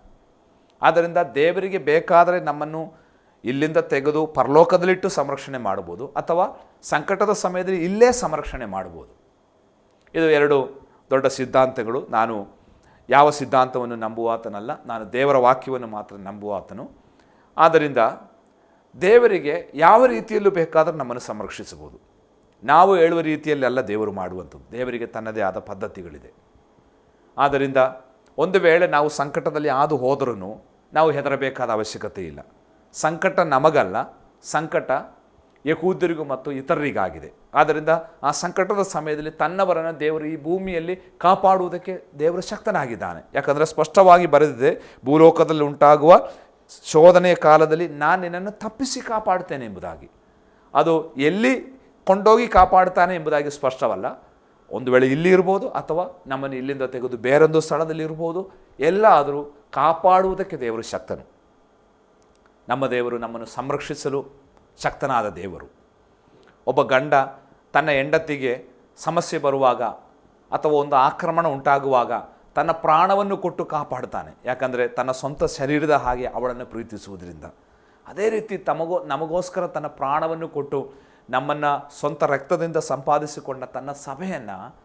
ಆದ್ದರಿಂದ ದೇವರಿಗೆ ಬೇಕಾದರೆ ನಮ್ಮನ್ನು ಇಲ್ಲಿಂದ ತೆಗೆದು ಪರಲೋಕದಲ್ಲಿಟ್ಟು ಸಂರಕ್ಷಣೆ ಮಾಡ್ಬೋದು ಅಥವಾ ಸಂಕಟದ ಸಮಯದಲ್ಲಿ ಇಲ್ಲೇ ಸಂರಕ್ಷಣೆ ಮಾಡ್ಬೋದು ಇದು ಎರಡು ದೊಡ್ಡ ಸಿದ್ಧಾಂತಗಳು. ನಾನು ಯಾವ ಸಿದ್ಧಾಂತವನ್ನು ನಂಬುವಾತನಲ್ಲ, ನಾನು ದೇವರ ವಾಕ್ಯವನ್ನು ಮಾತ್ರ ನಂಬುವಾತನು. ಆದ್ದರಿಂದ ದೇವರಿಗೆ ಯಾವ ರೀತಿಯಲ್ಲೂ ಬೇಕಾದರೂ ನಮ್ಮನ್ನು ಸಂರಕ್ಷಿಸಬಹುದು. ನಾವು ಹೇಳುವ ರೀತಿಯಲ್ಲಿ ಅಲ್ಲ ದೇವರು ಮಾಡುವಂಥದ್ದು. ದೇವರಿಗೆ ತನ್ನದೇ ಆದ ಪದ್ಧತಿಗಳಿದೆ. ಆದ್ದರಿಂದ ಒಂದು ವೇಳೆ ನಾವು ಸಂಕಟದಲ್ಲಿ ಆದು ಹೋದರೂ ನಾವು ಹೆದರಬೇಕಾದ ಅವಶ್ಯಕತೆ ಇಲ್ಲ. ಸಂಕಟ ನಮಗಲ್ಲ, ಸಂಕಟ ಯಹೂದ್ಯರಿಗೂ ಮತ್ತು ಇತರರಿಗಾಗಿದೆ. ಆದ್ದರಿಂದ ಆ ಸಂಕಟದ ಸಮಯದಲ್ಲಿ ತನ್ನವರನ್ನು ದೇವರು ಈ ಭೂಮಿಯಲ್ಲಿ ಕಾಪಾಡುವುದಕ್ಕೆ ದೇವರು ಶಕ್ತನಾಗಿದ್ದಾನೆ. ಯಾಕಂದರೆ ಸ್ಪಷ್ಟವಾಗಿ ಬರೆದಿದೆ, ಭೂಲೋಕದಲ್ಲಿ ಉಂಟಾಗುವ ಶೋಧನೆಯ ಕಾಲದಲ್ಲಿ ನಾನು ನಿನ್ನನ್ನು ತಪ್ಪಿಸಿ ಕಾಪಾಡ್ತೇನೆ ಎಂಬುದಾಗಿ. ಅದು ಎಲ್ಲಿ ಕೊಂಡೋಗಿ ಕಾಪಾಡ್ತಾನೆ ಎಂಬುದಾಗಿ ಸ್ಪಷ್ಟವಲ್ಲ. ಒಂದು ವೇಳೆ ಇಲ್ಲಿ ಇರ್ಬೋದು ಅಥವಾ ನಮ್ಮನ್ನು ಇಲ್ಲಿಂದ ತೆಗೆದು ಬೇರೊಂದು ಸ್ಥಳದಲ್ಲಿ ಇರ್ಬೋದು. ಎಲ್ಲ ಆದರೂ ಕಾಪಾಡುವುದಕ್ಕೆ ದೇವರು ಶಕ್ತನು. ನಮ್ಮ ದೇವರು ನಮ್ಮನ್ನು ಸಂರಕ್ಷಿಸಲು ಶಕ್ತನಾದ ದೇವರು. ಒಬ್ಬ ಗಂಡ ತನ್ನ ಹೆಂಡತಿಗೆ ಸಮಸ್ಯೆ ಬರುವಾಗ ಅಥವಾ ಒಂದು ಆಕ್ರಮಣ ಉಂಟಾಗುವಾಗ ತನ್ನ ಪ್ರಾಣವನ್ನು ಕೊಟ್ಟು ಕಾಪಾಡ್ತಾನೆ. ಯಾಕಂದರೆ ತನ್ನ ಸ್ವಂತ ಶರೀರದ ಹಾಗೆ ಅವಳನ್ನು ಪ್ರೀತಿಸುವುದರಿಂದ. ಅದೇ ರೀತಿ ತಮಗೋ, ನಮಗೋಸ್ಕರ ತನ್ನ ಪ್ರಾಣವನ್ನು ಕೊಟ್ಟು ನಮ್ಮನ್ನು ಸ್ವಂತ ರಕ್ತದಿಂದ ಸಂಪಾದಿಸಿಕೊಂಡ ತನ್ನ ಸಭೆಯನ್ನು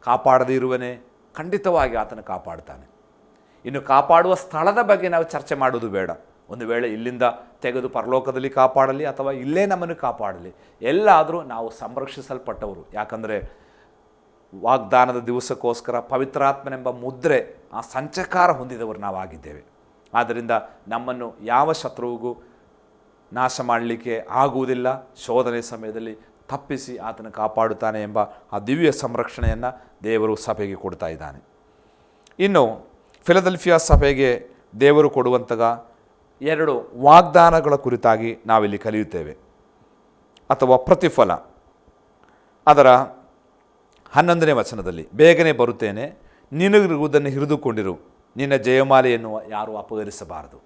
ಕಾಪಾಡದೇ ಇರುವನೇ ಖಂಡಿತವಾಗಿ ಆತನ ಕಾಪಾಡ್ತಾನೆ. ಇನ್ನು ಕಾಪಾಡುವ ಸ್ಥಳದ ಬಗ್ಗೆ ನಾವು ಚರ್ಚೆ ಮಾಡೋದು ಬೇಡ. ಒಂದು ವೇಳೆ ಇಲ್ಲಿಂದ ತೆಗೆದು ಪರಲೋಕದಲ್ಲಿ ಕಾಪಾಡಲಿ ಅಥವಾ ಇಲ್ಲೇ ನಮ್ಮನ್ನು ಕಾಪಾಡಲಿ. ಎಲ್ಲಾದರೂ ನಾವು ಸಂರಕ್ಷಿಸಲ್ಪಟ್ಟವರು. ಯಾಕಂದರೆ ವಾಗ್ದಾನದ ದಿವಸಕ್ಕೋಸ್ಕರ ಪವಿತ್ರಾತ್ಮನೆಂಬ ಮುದ್ರೆ ಆ ಸಂಚಕಾರ ಹೊಂದಿದವರು ನಾವಾಗಿದ್ದೇವೆ. ಆದ್ದರಿಂದ ನಮ್ಮನ್ನು ಯಾವ ಶತ್ರುವಿಗೂ ನಾಶ ಮಾಡಲಿಕ್ಕೆ ಆಗುವುದಿಲ್ಲ. ಶೋಧನೆ ಸಮಯದಲ್ಲಿ ತಪ್ಪಿಸಿ ಆತನ ಕಾಪಾಡುತ್ತಾನೆ ಎಂಬ ಆ ದಿವ್ಯ ಸಂರಕ್ಷಣೆಯನ್ನು ದೇವರು ಸಭೆಗೆ ಕೊಡ್ತಾ ಇದ್ದಾನೆ. ಇನ್ನು ಫಿಲದೆಲ್ಫಿಯಾ ಸಭೆಗೆ ದೇವರು ಕೊಡುವಂತಹ ಎರಡು ವಾಗ್ದಾನಗಳ ಕುರಿತಾಗಿ ನಾವಿಲ್ಲಿ ಕಲಿಯುತ್ತೇವೆ. ಅಥವಾ ಪ್ರತಿಫಲ. ಅದರ ಹನ್ನೊಂದನೇ ವಚನದಲ್ಲಿ, ಬೇಗನೆ ಬರುತ್ತೇನೆ, ನಿನಗಿರುವುದನ್ನು ಹಿಡಿದುಕೊಂಡಿರು, ನಿನ್ನ ಜಯಮಾಲೆಯನ್ನು ಯಾರೂ ಅಪಹರಿಸಬಾರದು.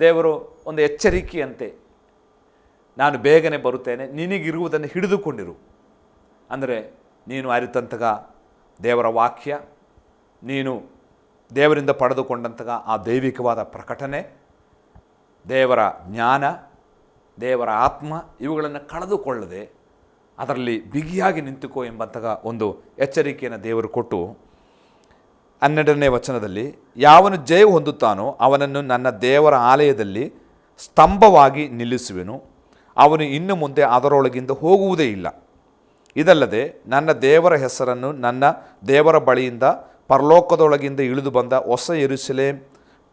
ದೇವರು ಒಂದು ಎಚ್ಚರಿಕೆಯಂತೆ, ನಾನು ಬೇಗನೆ ಬರುತ್ತೇನೆ, ನಿನಗಿರುವುದನ್ನು ಹಿಡಿದುಕೊಂಡಿರು. ಅಂದರೆ, ನೀನು ಅರಿತಂತಹ ದೇವರ ವಾಕ್ಯ, ನೀನು ದೇವರಿಂದ ಪಡೆದುಕೊಂಡಂತಹ ಆ ದೈವಿಕವಾದ ಪ್ರಕಟಣೆ ದೇವರ ಜ್ಞಾನ, ದೇವರ ಆತ್ಮ ಇವುಗಳನ್ನು ಕಳೆದುಕೊಳ್ಳದೆ ಅದರಲ್ಲಿ ಬಿಗಿಯಾಗಿ ನಿಂತುಕೋ ಎಂಬಂತಹ ಒಂದು ಎಚ್ಚರಿಕೆಯನ್ನು ದೇವರು ಕೊಟ್ಟು ಹನ್ನೆರಡನೇ ವಚನದಲ್ಲಿ, ಯಾವನು ಜಯ ಹೊಂದುತ್ತಾನೋ ಅವನನ್ನು ನನ್ನ ದೇವರ ಆಲಯದಲ್ಲಿ ಸ್ತಂಭವಾಗಿ ನಿಲ್ಲಿಸುವೆನು. ಅವನು ಇನ್ನು ಮುಂದೆ ಅದರೊಳಗಿಂದ ಹೋಗುವುದೇ ಇಲ್ಲ. ಇದಲ್ಲದೆ ನನ್ನ ದೇವರ ಹೆಸರನ್ನು ನನ್ನ ದೇವರ ಬಳಿಯಿಂದ ಪರಲೋಕದೊಳಗಿಂದ ಇಳಿದು ಬಂದ ಹೊಸ ಎರುಸಲೇಮ್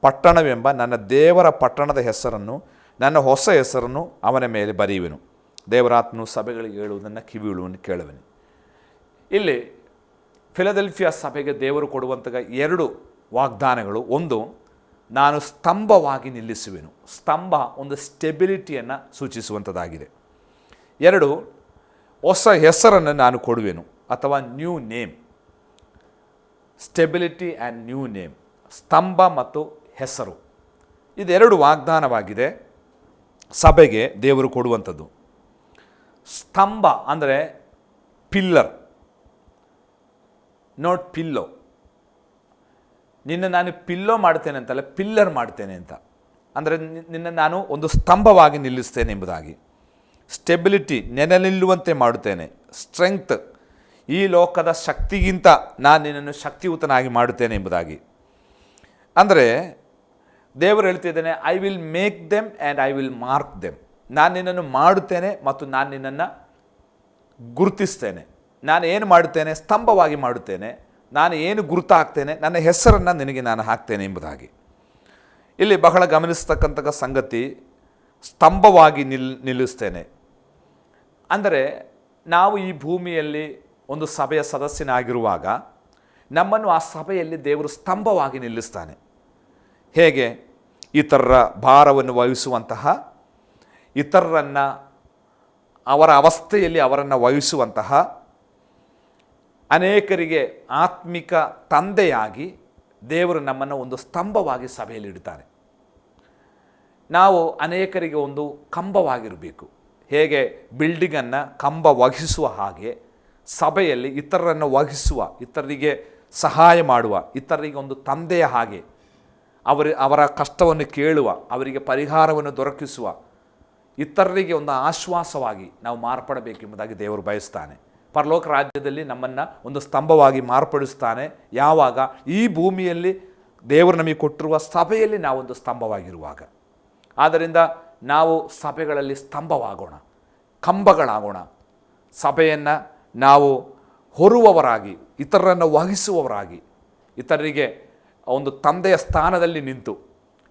ಪಟ್ಟಣವೆಂಬ ನನ್ನ ದೇವರ ಪಟ್ಟಣದ ಹೆಸರನ್ನು, ನನ್ನ ಹೊಸ ಹೆಸರನ್ನು ಅವನ ಮೇಲೆ ಬರೆಯುವೆನು. ದೇವರಾತ್ಮನು ಸಭೆಗಳಿಗೆ ಹೇಳುವುದನ್ನು ಕಿವಿಳುವನ್ನು ಕೇಳುವೆನು. ಇಲ್ಲಿ ಫಿಲದೆಲ್ಫಿಯಾ ಸಭೆಗೆ ದೇವರು ಕೊಡುವಂತಹ ಎರಡು ವಾಗ್ದಾನಗಳು. ಒಂದು, ನಾನು ಸ್ತಂಭವಾಗಿ ನಿಲ್ಲಿಸುವೆನು. ಸ್ತಂಭ ಒಂದು ಸ್ಟೆಬಿಲಿಟಿಯನ್ನು ಸೂಚಿಸುವಂಥದ್ದಾಗಿದೆ ಎರಡು, ಹೊಸ ಹೆಸರನ್ನು ನಾನು ಕೊಡುವೆನು, ಅಥವಾ new name. Stability and new name, ಸ್ತಂಭ ಮತ್ತು ಹೆಸರು. ಇದೆರಡು ವಾಗ್ದಾನವಾಗಿದೆ. ಸಭೆಗೆ ದೇವರು ಕೊಡುವಂಥದ್ದು. ಸ್ತಂಭ ಅಂದರೆ ಪಿಲ್ಲರ್ ನೋಟ್ ಪಿಲ್ಲೋ ನಿನ್ನ ನಾನು ಪಿಲ್ಲೋ ಮಾಡ್ತೇನೆ ಅಂತಲ್ಲ, ಪಿಲ್ಲರ್ ಮಾಡ್ತೇನೆ ಅಂತ. ಅಂದರೆ ನಿನ್ನ ನಾನು ಒಂದು ಸ್ತಂಭವಾಗಿ ನಿಲ್ಲಿಸ್ತೇನೆ ಎಂಬುದಾಗಿ. ಸ್ಟೆಬಿಲಿಟಿ ನೆನೆ ನಿಲ್ಲುವಂತೆ ಮಾಡುತ್ತೇನೆ. ಸ್ಟ್ರೆಂಗ್ತ್ ಈ ಲೋಕದ ಶಕ್ತಿಗಿಂತ ನಾನು ನಿನ್ನನ್ನು ಶಕ್ತಿಯುತನಾಗಿ ಮಾಡುತ್ತೇನೆ ಎಂಬುದಾಗಿ. ಅಂದರೆ ದೇವರು ಹೇಳ್ತಿದ್ದೇನೆ I will make them and I will mark them ನಾನು ನಿನ್ನನ್ನು ಮಾಡುತ್ತೇನೆ ಮತ್ತು ನಾನು ನಿನ್ನನ್ನು ಗುರುತಿಸ್ತೇನೆ. ನಾನು ಏನು ಮಾಡುತ್ತೇನೆ? ಸ್ತಂಭವಾಗಿ ಮಾಡುತ್ತೇನೆ. ನಾನು ಏನು ಗುರುತು ಹಾಕ್ತೇನೆ ನನ್ನ ಹೆಸರನ್ನು ನಿನಗೆ ನಾನು ಹಾಕ್ತೇನೆ ಎಂಬುದಾಗಿ. ಇಲ್ಲಿ ಬಹಳ ಗಮನಿಸ್ತಕ್ಕಂಥ ಸಂಗತಿ, ಸ್ತಂಭವಾಗಿ ನಿಲ್, ನಿಲ್ಲಿಸ್ತೇನೆ. ಅಂದರೆ ನಾವು ಈ ಭೂಮಿಯಲ್ಲಿ ಒಂದು ಸಭೆಯ ಸದಸ್ಯನಾಗಿರುವಾಗ ನಮ್ಮನ್ನು ಆ ಸಭೆಯಲ್ಲಿ ದೇವರು ಸ್ತಂಭವಾಗಿ ನಿಲ್ಲಿಸ್ತಾನೆ. ಹೇಗೆ? ಇತರರ ಭಾರವನ್ನು ವಹಿಸುವಂತಹ ಇತರರನ್ನು ಅವರ ಅವಸ್ಥೆಯಲ್ಲಿ ಅವರನ್ನು ವಹಿಸುವಂತಹ ಅನೇಕರಿಗೆ ಆತ್ಮಿಕ ತಂದೆಯಾಗಿ ದೇವರು ನಮ್ಮನ್ನು ಒಂದು ಸ್ತಂಭವಾಗಿ ಸಭೆಯಲ್ಲಿ ಇಡ್ತಾರೆ. ನಾವು ಅನೇಕರಿಗೆ ಒಂದು ಕಂಬವಾಗಿರಬೇಕು. ಹೇಗೆ? ಬಿಲ್ಡಿಂಗನ್ನು ಕಂಬ ವಹಿಸುವ ಹಾಗೆ ಸಭೆಯಲ್ಲಿ ಇತರರನ್ನು ವಹಿಸುವ, ಇತರರಿಗೆ ಸಹಾಯ ಮಾಡುವ, ಇತರರಿಗೆ ಒಂದು ತಂದೆಯ ಹಾಗೆ ಅವರ ಅವರ ಕಷ್ಟವನ್ನು ಕೇಳುವ, ಅವರಿಗೆ ಪರಿಹಾರವನ್ನು ದೊರಕಿಸುವ ಇತರರಿಗೆ ಒಂದು ಆಶ್ವಾಸವಾಗಿ ನಾವು ಮಾರ್ಪಡಬೇಕೆಂಬುದಾಗಿ ದೇವರು ಬಯಸ್ತಾನೆ. ಪರಲೋಕ ರಾಜ್ಯದಲ್ಲಿ ನಮ್ಮನ್ನು ಒಂದು ಸ್ತಂಭವಾಗಿ ಮಾರ್ಪಡಿಸ್ತಾನೆ. ಯಾವಾಗ? ಈ ಭೂಮಿಯಲ್ಲಿ ದೇವರು ನಮಗೆ ಕೊಟ್ಟಿರುವ ಸಭೆಯಲ್ಲಿ ನಾವೊಂದು ಸ್ತಂಭವಾಗಿರುವಾಗ. ಆದ್ದರಿಂದ ನಾವು ಸಭೆಗಳಲ್ಲಿ ಸ್ತಂಭವಾಗೋಣ, ಕಂಬಗಳಾಗೋಣ. ಸಭೆಯನ್ನು ನಾವು ಹೊರುವವರಾಗಿ, ಇತರರನ್ನು ವಹಿಸುವವರಾಗಿ, ಇತರರಿಗೆ ಒಂದು ತಂದೆಯ ಸ್ಥಾನದಲ್ಲಿ ನಿಂತು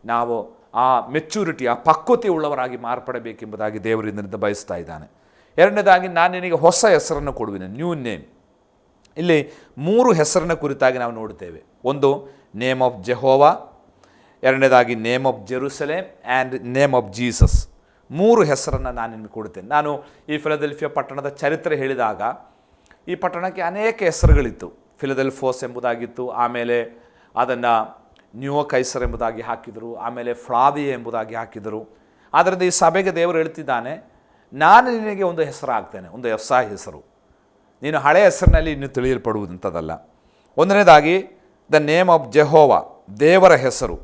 ನಾವು ಆ ಮೆಚ್ಯೂರಿಟಿ ಆ ಪಕ್ವತೆ ಉಳ್ಳವರಾಗಿ ಮಾರ್ಪಡಬೇಕೆಂಬುದಾಗಿ ದೇವರಿಂದ ಬಯಸ್ತಾ ಇದ್ದಾನೆ. ಎರಡನೇದಾಗಿ ನಾನು ನಿನಗೆ ಹೊಸ ಹೆಸರನ್ನು ಕೊಡುವೆನು ನ್ಯೂ ನೇಮ್ ಇಲ್ಲಿ ಮೂರು ಹೆಸರನ್ನ ಕುರಿತಾಗಿ ನಾವು ನೋಡುತ್ತೇವೆ. ಒಂದು ನೇಮ್ ಆಫ್ ಜೆಹೋವಾ ಎರಡನೇದಾಗಿ name of Jerusalem and name of Jesus ಮೂರು ಹೆಸರನ್ನು ನಾನು ನಿಮಗೆ ಕೊಡುತ್ತೇನೆ. ನಾನು ಈ ಫಿಲದೆಲ್ಫಿಯಾ ಪಟ್ಟಣದ ಚರಿತ್ರೆ ಹೇಳಿದಾಗ ಈ ಪಟ್ಟಣಕ್ಕೆ ಅನೇಕ ಹೆಸರುಗಳಿತ್ತು. ಫಿಲದೆಲ್ಫೋಸ್ ಎಂಬುದಾಗಿತ್ತು, ಆಮೇಲೆ ಅದನ್ನು ನ್ಯೂ ಕೈಸರ್ ಎಂಬುದಾಗಿ ಹಾಕಿದರು, ಆಮೇಲೆ ಫ್ಲಾವಿಯೆ ಎಂಬುದಾಗಿ ಹಾಕಿದರು. ಆದ್ದರಿಂದ ಈ ಸಭೆಗೆ ದೇವರು ಹೇಳ್ತಿದ್ದಾನೆ, ನಾನು ನಿನಗೆ ಒಂದು ಹೆಸರು ಹಾಕ್ತೇನೆ ಒಂದು ಹೊಸ ಹೆಸರು. ನೀನು ಹಳೆಯ ಹೆಸರಿನಲ್ಲಿ ಇನ್ನು ತಿಳಿಯಲ್ಪಡುವುದಂಥದ್ದಲ್ಲ. ಒಂದನೇದಾಗಿ ದ ನೇಮ್ ಆಫ್ ಜೆಹೋವಾ ದೇವರ ಹೆಸರು.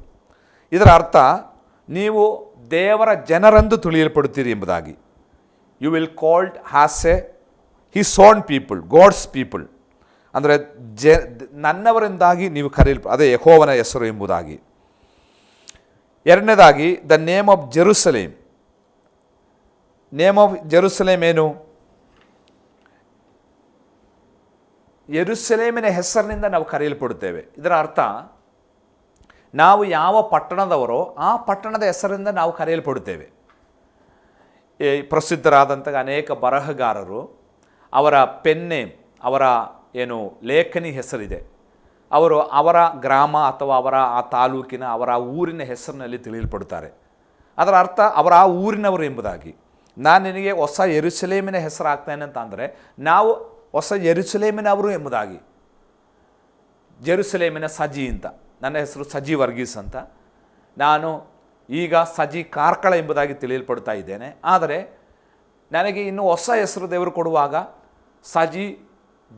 ಇದರ ಅರ್ಥ, ನೀವು ದೇವರ ಜನರೆಂದು ತಿಳಿಯಲ್ಪಡುತ್ತೀರಿ ಎಂಬುದಾಗಿ. You will called has a his own people God's people ಅಂದರೆ ಜೆ, ನನ್ನವರಿಂದಾಗಿ ನೀವು ಕರೆಯಲ್ಪ ಅದೇ ಯಹೋವನ ಹೆಸರು ಎಂಬುದಾಗಿ. ಎರಡನೇದಾಗಿ the name of Jerusalem name of Jerusalem ಏನು? ಎರುಸಲೇಮಿನ ಹೆಸರಿನಿಂದ ನಾವು ಕರೆಯಲ್ಪಡುತ್ತೇವೆ ಇದರ ಅರ್ಥ, ನಾವು ಯಾವ ಪಟ್ಟಣದವರೋ ಆ ಪಟ್ಟಣದ ಹೆಸರಿಂದ ನಾವು ಕರೆಯಲ್ಪಡುತ್ತೇವೆ ಪ್ರಸಿದ್ಧರಾದಂಥ ಅನೇಕ ಬರಹಗಾರರು, ಅವರ ಪೆನ್ನೇಮ್, ಅವರ ಏನು ಲೇಖನಿ ಹೆಸರಿದೆ. ಅವರು ಅವರ ಗ್ರಾಮ ಅಥವಾ ಅವರ ಆ ತಾಲೂಕಿನ ಅವರ ಊರಿನ ಹೆಸರಿನಲ್ಲಿ ತಿಳಿಯಲ್ಪಡುತ್ತಾರೆ. ಅದರ ಅರ್ಥ ಅವರ ಆ ಊರಿನವರು ಎಂಬುದಾಗಿ. ನಾನು ನಿನಗೆ ಹೊಸ ಎರುಸಲೇಮಿನ ಹೆಸರು ಹಾಕ್ತೇನೆ ಅಂತ ಅಂದರೆ ನಾವು ಹೊಸ ಎರುಸಲೇಮಿನವರು ಎಂಬುದಾಗಿ. ಜೆರುಸಲೇಮಿನ ಸಜಿ ಅಂತ. ನನ್ನ ಹೆಸರು ಸಜಿ ವರ್ಗೀಸ್ ಅಂತ. ನಾನು ಈಗ ಸಜಿ ಕಾರ್ಕಳ ಎಂಬುದಾಗಿ ತಿಳಿಯಲ್ಪಡ್ತಾ ಇದ್ದೇನೆ. ಆದರೆ ನನಗೆ ಇನ್ನು ಹೊಸ ಹೆಸರು ದೇವರು ಕೊಡುವಾಗ ಸಜಿ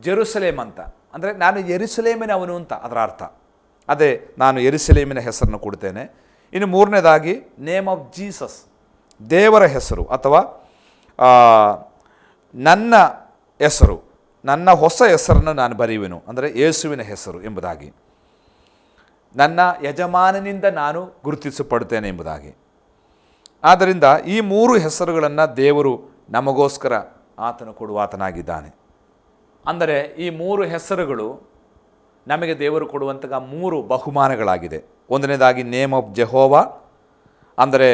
ಜೆರುಸಲೇಮ್ ಅಂತ. ಅಂದರೆ ನಾನು ಎರುಸಲೇಮಿನವನು ಅಂತ ಅದರ ಅರ್ಥ. ಅದೇ ನಾನು ಎರುಸಲೇಮಿನ ಹೆಸರನ್ನು ಕೊಡ್ತೇನೆ. ಇನ್ನು ಮೂರನೇದಾಗಿ, ನೇಮ್ ಆಫ್ ಜೀಸಸ್. ದೇವರ ಹೆಸರು ಅಥವಾ ನನ್ನ ಹೆಸರು, ನನ್ನ ಹೊಸ ಹೆಸರನ್ನು ನಾನು ಬರೆಯುವೆನು. ಅಂದರೆ ಯೇಸುವಿನ ಹೆಸರು ಎಂಬುದಾಗಿ. ನನ್ನ ಯಜಮಾನನಿಂದ ನಾನು ಗುರುತಿಸಲ್ಪಡುತ್ತೇನೆ ಎಂಬುದಾಗಿ. ಆದ್ದರಿಂದ ಈ ಮೂರು ಹೆಸರುಗಳನ್ನು ದೇವರು ನಮಗೋಸ್ಕರ ಆತನು ಕೊಡುವಾತನಾಗಿದ್ದಾನೆ ಅಂದರೆ ಈ ಮೂರು ಹೆಸರುಗಳು ನಮಗೆ ದೇವರು ಕೊಡುವಂತಹ ಮೂರು ಬಹುಮಾನಗಳಾಗಿದೆ. ಒಂದನೇದಾಗಿ ನೇಮ್ ಆಫ್ ಜೆಹೋವಾ, ಅಂದರೆ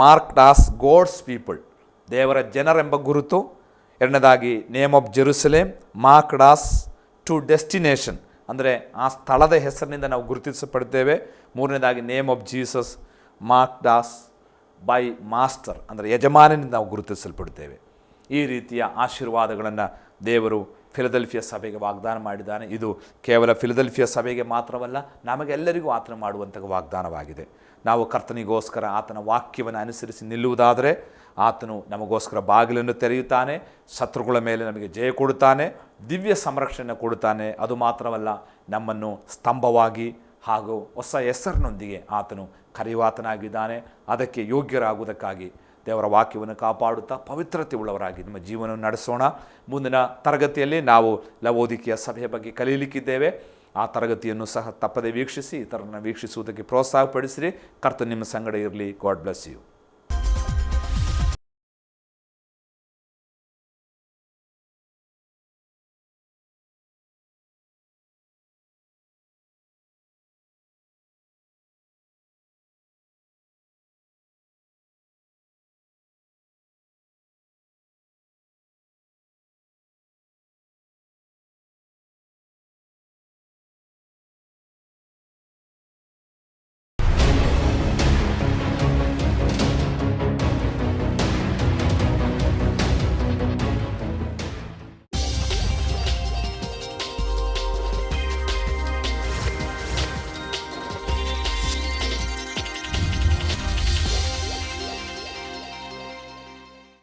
ಮಾರ್ಕ್ ಡಾಸ್ ಗೋಡ್ಸ್ ಪೀಪಲ್, ದೇವರ ಜನರೆಂಬ ಗುರುತು. ಎರಡನೇದಾಗಿ name of Jerusalem, mark does to destination, ಅಂದರೆ ಆ ಸ್ಥಳದ ಹೆಸರಿನಿಂದ ನಾವು ಗುರುತಿಸಲ್ಪಡ್ತೇವೆ. ಮೂರನೇದಾಗಿ name of Jesus, mark does by master, ಅಂದರೆ ಯಜಮಾನನಿಂದ ನಾವು ಗುರುತಿಸಲ್ಪಡ್ತೇವೆ. ಈ ರೀತಿಯ ಆಶೀರ್ವಾದಗಳನ್ನು ದೇವರು ಫಿಲದೆಲ್ಫಿಯ ಸಭೆಗೆ ವಾಗ್ದಾನ ಮಾಡಿದ್ದಾನೆ. ಇದು ಕೇವಲ ಫಿಲದೆಲ್ಫಿಯ ಸಭೆಗೆ ಮಾತ್ರವಲ್ಲ, ನಮಗೆಲ್ಲರಿಗೂ ಆತನ ಮಾಡುವಂಥ ವಾಗ್ದಾನವಾಗಿದೆ. ನಾವು ಕರ್ತನಿಗೋಸ್ಕರ ಆತನ ವಾಕ್ಯವನ್ನು ಅನುಸರಿಸಿ ನಿಲ್ಲುವುದಾದರೆ, ಆತನು ನಮಗೋಸ್ಕರ ಬಾಗಿಲನ್ನು ತೆರೆಯುತ್ತಾನೆ, ಶತ್ರುಗಳ ಮೇಲೆ ನಮಗೆ ಜಯ ಕೊಡುತ್ತಾನೆ, ದಿವ್ಯ ಸಂರಕ್ಷಣೆ ಕೊಡುತ್ತಾನೆ. ಅದು ಮಾತ್ರವಲ್ಲ, ನಮ್ಮನ್ನು ಸ್ತಂಭವಾಗಿ ಹಾಗೂ ಹೊಸ ಹೆಸರಿನೊಂದಿಗೆ ಆತನು ಕರೆಯುವಾತನಾಗಿದ್ದಾನೆ. ಅದಕ್ಕೆ ಯೋಗ್ಯರಾಗುವುದಕ್ಕಾಗಿ ದೇವರ ವಾಕ್ಯವನ್ನು ಕಾಪಾಡುತ್ತಾ ಪವಿತ್ರತೆ ಉಳ್ಳವರಾಗಿ ನಿಮ್ಮ ಜೀವನವನ್ನು ನಡೆಸೋಣ. ಮುಂದಿನ ತರಗತಿಯಲ್ಲಿ ನಾವು ಲವೋದಿಕೆಯ ಸಭೆಯ ಬಗ್ಗೆ ಕಲೀಲಿಕ್ಕಿದ್ದೇವೆ ಆ ತರಗತಿಯನ್ನು ಸಹ ತಪ್ಪದೆ ವೀಕ್ಷಿಸಿ ಇತರನ್ನು ವೀಕ್ಷಿಸುವುದಕ್ಕೆ ಪ್ರೋತ್ಸಾಹಪಡಿಸಿರಿ. ಕರ್ತ ನಿಮ್ಮ ಸಂಗಡ ಇರಲಿ. God bless you.